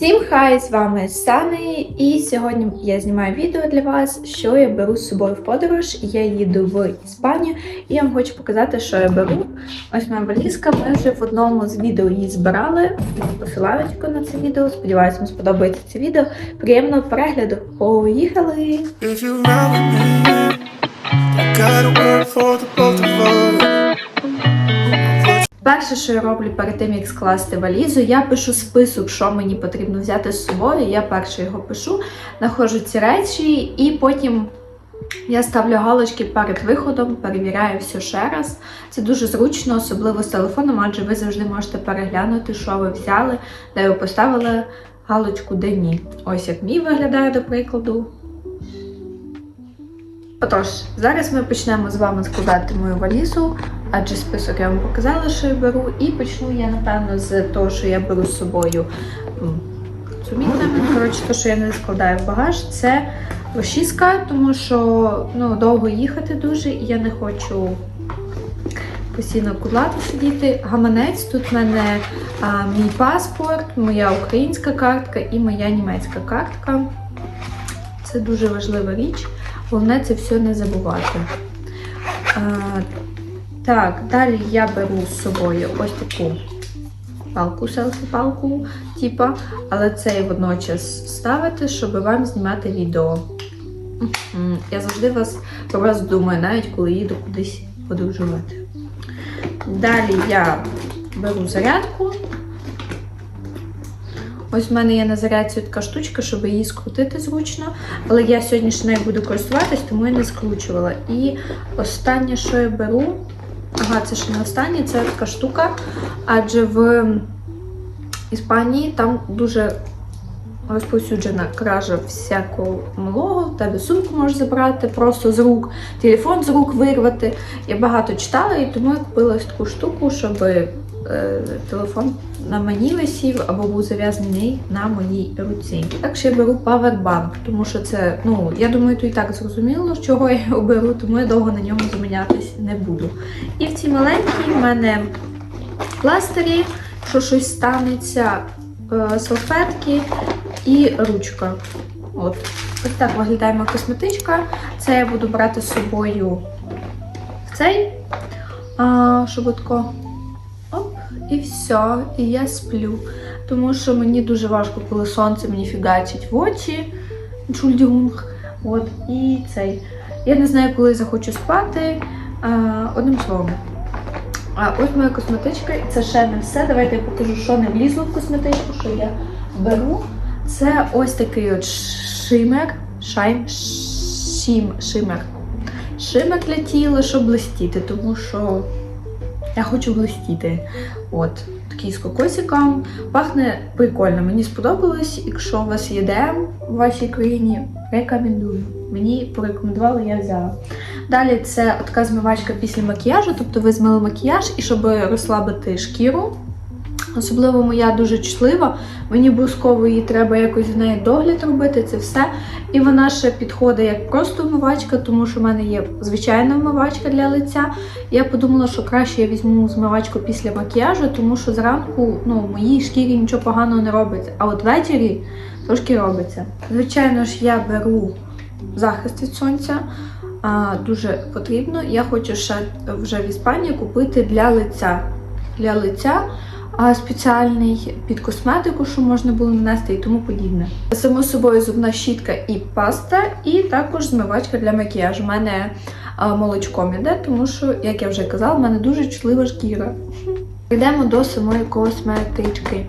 Всім хай, з вами Сани, і сьогодні я знімаю відео для вас, що я беру з собою в подорож. Я їду в Іспанію, і я вам хочу показати, що я беру. Ось моя валізка. Ми вже в одному з відео її збирали. Посилаючку на це відео. Сподіваюся, вам сподобається це відео. Приємного перегляду. Поїхали! Перше, що я роблю перед тим, як скласти валізу, я пишу список, що мені потрібно взяти з собою. Я перше його пишу, знаходжу ці речі, і потім я ставлю галочки перед виходом, перевіряю все ще раз. Це дуже зручно, особливо з телефоном, адже ви завжди можете переглянути, що ви взяли, де ви поставили галочку, де ні. Ось як мій виглядає, до прикладу. Отож, зараз ми почнемо з вами складати мою валізу, адже список я вам показала, що я беру. І почну я, напевно, з того, що я беру з собою. Сумітними. Коротше, те, що я не складаю в багаж, це розчіска, тому що ну, довго їхати дуже, і я не хочу постійно кудлати сидіти. Гаманець, тут в мене а, мій паспорт, моя українська картка і моя німецька картка. Це дуже важлива річ. Головне це все не забувати. А, так, далі я беру з собою ось таку палку, селфі-палку, типа, але це і водночас ставити, щоб вам знімати відео. Я завжди вас про вас думаю, навіть коли їду кудись подорожувати. Далі я беру зарядку. Ось в мене є на зарядці така штучка, щоб її скрутити зручно. Але я сьогодні ще нею буду користуватись, тому я не скручувала. І останнє, що я беру, ага, ще не останнє, це така штука. Адже в Іспанії там дуже розповсюджена кража всякого малого. Тебе сумку можеш забрати просто з рук, телефон з рук вирвати. Я багато читала і тому я купила таку штуку, щоб е, телефон на мені висів або був зав'язаний на моїй руці. Так що я беру павербанк, тому що це, ну, я думаю, то і так зрозуміло, з чого я його беру, тому я довго на ньому замінятись не буду. І в цій маленькій в мене пластирі, якщо щось станеться, е, салфетки і ручка. От. Ось так виглядає моя косметичка. Це я буду брати з собою в цей шобутко. І все. І я сплю. Тому що мені дуже важко, коли сонце мені фігачить в очі. Чульдюнг. От, і цей. Я не знаю, коли захочу спати. Одним словом. А ось моя косметичка, і це ще не все. Давайте я покажу, що не влізло в косметичку, що я беру. Це ось такий от шимер. Шайм, шім, шимер. Шимер для тіла, щоб блистіти, тому що я хочу блистіти. От, такий з кокосиком. Пахне прикольно, мені сподобалось. Якщо у вас є ДМ в вашій країні, рекомендую. Мені порекомендували, я взяла. Далі це така змивачка після макіяжу, тобто ви змили макіяж і щоб розслабити шкіру. Особливо моя дуже чутлива, мені обов'язково її треба якось в неї догляд робити, це все. І вона ще підходить як просто вмивачка, тому що в мене є звичайна вмивачка для лиця. Я подумала, що краще я візьму змивачку після макіяжу, тому що зранку ну, моїй шкірі нічого поганого не робиться. А от ввечері трошки робиться. Звичайно ж, я беру захист від сонця. А, дуже потрібно. Я хочу ще вже в Іспанії купити для лиця. Для лиця спеціальний під косметику, що можна було нанести і тому подібне. Само собою зубна щітка і паста, і також змивачка для макіяжу. У мене молочком іде, тому що, як я вже казала, в мене дуже чутлива шкіра. Йдемо до самої косметички.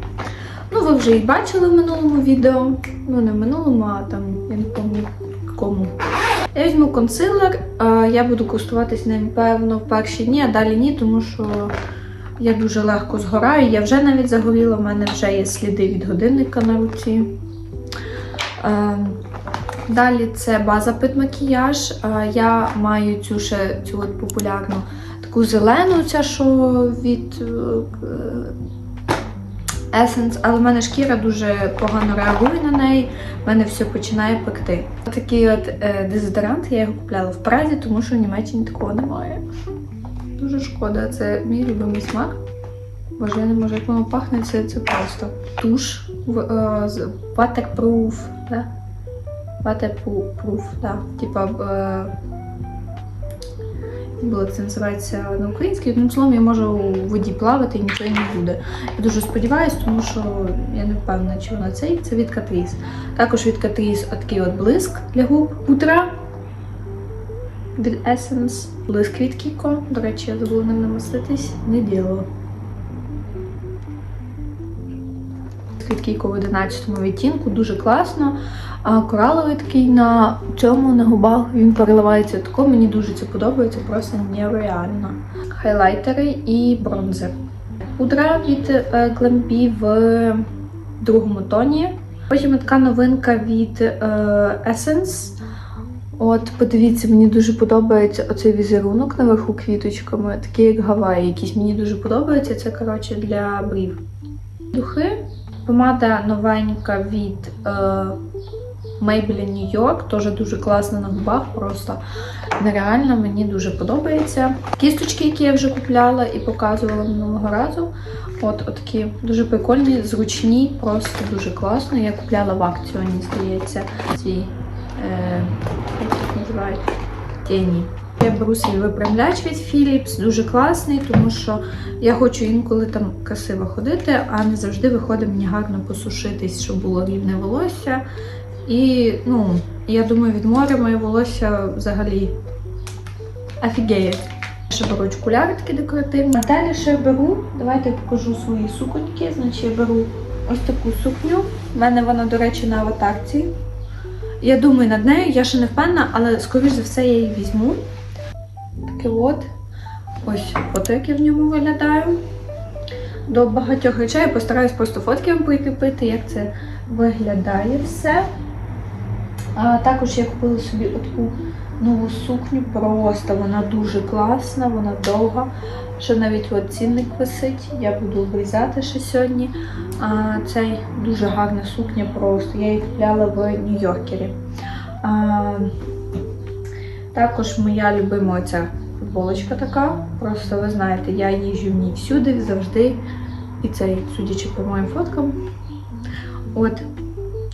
Ну, ви вже її бачили в минулому відео. Ну, не в минулому, а там, я не пам'ятаю кому. Я візьму консилер, я буду користуватись ним, певно, в перші дні, а далі ні, тому що я дуже легко згораю. Я вже навіть загоріла, в мене вже є сліди від годинника на руці. Е, Далі це база під макіяж. Е, Я маю цю ще цю от популярну таку зелену, ця що від Essence, але в мене шкіра дуже погано реагує на неї, в мене все починає пекти. Такий от е, дезодорант, я його купляла в Празі, тому що в Німеччині такого немає. Дуже шкода, це мій любимий смак. Боже, я не можу, як воно пахне, це, це просто туш е, waterproof, да? Waterproof, да. Типа, е, було це називається на українській. Одним словом, я можу у воді плавати і нічого не буде. Я дуже сподіваюся, тому що я не впевнена, чи вона цей. Це від Catrice. Також від Catrice такий от блиск для губ. Пудра від Essence. Блиск від Kiko. До речі, я забула ним намаститись. Не діло. Від Kiko в 11 відтінку. Дуже класно. А кораловий такий на цьому на губах він переливається тако. Мені дуже це подобається, просто нереально. Хайлайтери і бронзер. Пудра від е, Glambi в другому тоні. Потім така новинка від е, Essence. От, подивіться, мені дуже подобається оцей візерунок наверху квіточками, такий як Гаваї, якийсь мені дуже подобається. Це коротше для брів. Духи. Помада новенька від е, Maybelline New York, теж дуже класна на губах, просто нереально, мені дуже подобається. Кісточки, які я вже купляла і показувала минулого разу. От такі дуже прикольні, зручні, просто дуже класно. Я купляла в акціоні, здається, ці е, називають тіні. Я беру свій випрямляч від Philips, дуже класний, тому що я хочу інколи там красиво ходити, а не завжди виходить мені гарно посушитись, щоб було рівне волосся. І ну, я думаю, від моря моє волосся взагалі офігеє. Ще беру окуляри такі декоративні. А далі ще беру, давайте я покажу свої суконьки. Значить, я беру ось таку сукню. У мене вона, до речі, на аватарці. Я думаю над нею, я ще не впевнена, але скоріш за все я її візьму. Таке от. Ось я в ньому виглядаю. До багатьох речей я постараюсь просто фотки вам прикріпити, як це виглядає все. А також я купила собі таку нову сукню, просто вона дуже класна, вона довга. Що навіть от цінник висить, я буду обрізати ще сьогодні. А, цей дуже гарна сукня просто. Я її купляла в Нью-Йоркері. Також моя любима оця футболочка така. Просто ви знаєте, я їжджу в ній всюди, завжди. І цей, судячи по моїм фоткам. От,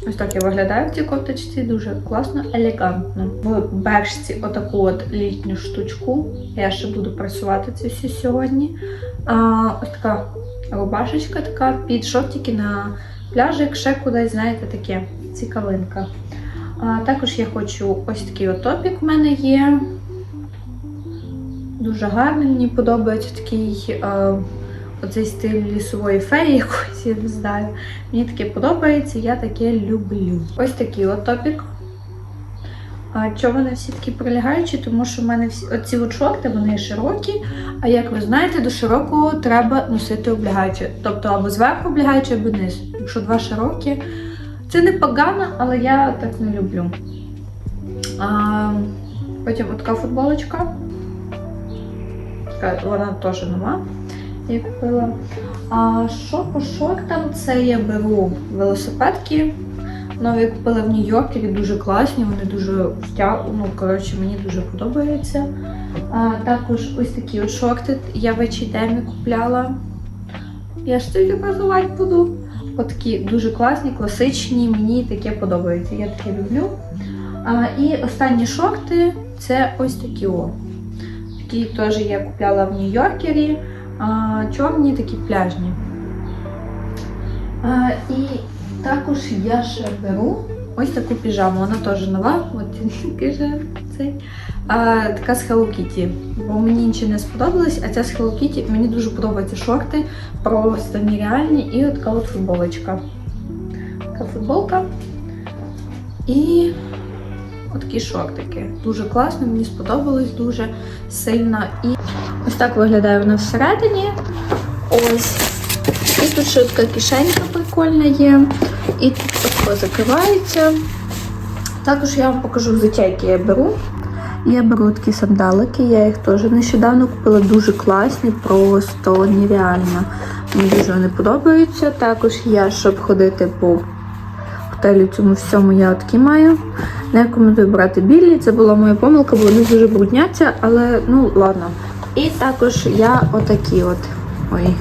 ось так я виглядаю в цій кофточці, дуже класно, елегантно. В бершці отаку от літню штучку. Я ще буду працювати це все сьогодні. А, ось така рубашечка така під шортики на пляжик, ще кудись, знаєте, таке цікавинка. А, також я хочу ось такий от топік в мене є. Дуже гарний, мені подобається такий е, оцей стиль лісової феї якоїсь, я не знаю. Мені таке подобається, я таке люблю. Ось такий от топік. А чого вони всі такі прилягаючі? Тому що в мене всі оці от шорти, вони широкі. А як ви знаєте, до широкого треба носити облягаючі. Тобто або зверху облягаючі, або низ. Якщо два широкі, це не погано, але я так не люблю. А, потім от така футболочка. Вона теж нова. Я купила. А що по шортам? Це я беру велосипедки. Нові купила в Нью-Йоркері, дуже класні, вони дуже ну, коротше, мені дуже подобаються. А, також ось такі от шорти я в H&M купляла. Я ж тільки просувати буду. Отакі дуже класні, класичні, мені таке подобається. Я таке люблю. А, і останні шорти це ось такі о. Такі теж я купляла в Нью-Йоркері. Чорні такі пляжні. А, і також я ще беру ось таку піжаму. Вона теж нова. От каже цей. А, така з Hello Kitty. Бо мені інші не сподобались, а ця з Hello Kitty, мені дуже подобаються шорти, просто нереальні. І от така от футболочка. Така футболка. І отакі шортики. Дуже класно, мені сподобалось дуже сильно. І ось так виглядає вона всередині. Ось. І тут ще така кишенька прикольна є. І тут тако закривається. Також я вам покажу взуття, яке я беру. Я беру такі сандалики, я їх теж нещодавно купила дуже класні, просто нереально. Мені дуже вони подобаються. Також я, щоб ходити по готелю цьому всьому, я такі маю. Не рекомендую брати білі. Це була моя помилка, бо вони дуже брудняться, але ну ладно. І також я отакі от. Ой,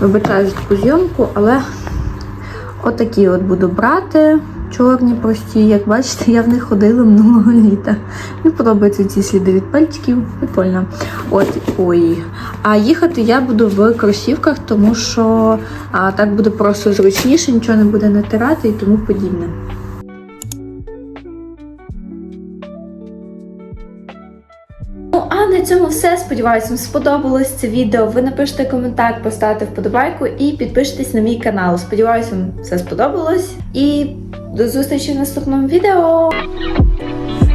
вибачаю за таку зйомку, але Отакі от буду брати. Чорні прості, як бачите, я в них ходила минулого літа. Мені подобаються ці сліди від пальчиків. Прикольно. От ой. А їхати я буду в кросівках, тому що а, так буде просто зручніше, нічого не буде натирати і тому подібне. Ну, на цьому все. Сподіваюся, вам сподобалось це відео. Ви напишете коментар, поставте вподобайку і підпишитесь на мій канал. Сподіваюся, вам все сподобалось. І до зустрічі в наступному відео.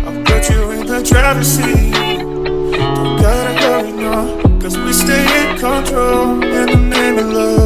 I'll put you in the driver's seat. Don't gotta hurry now, cause we stay in control in the name of love.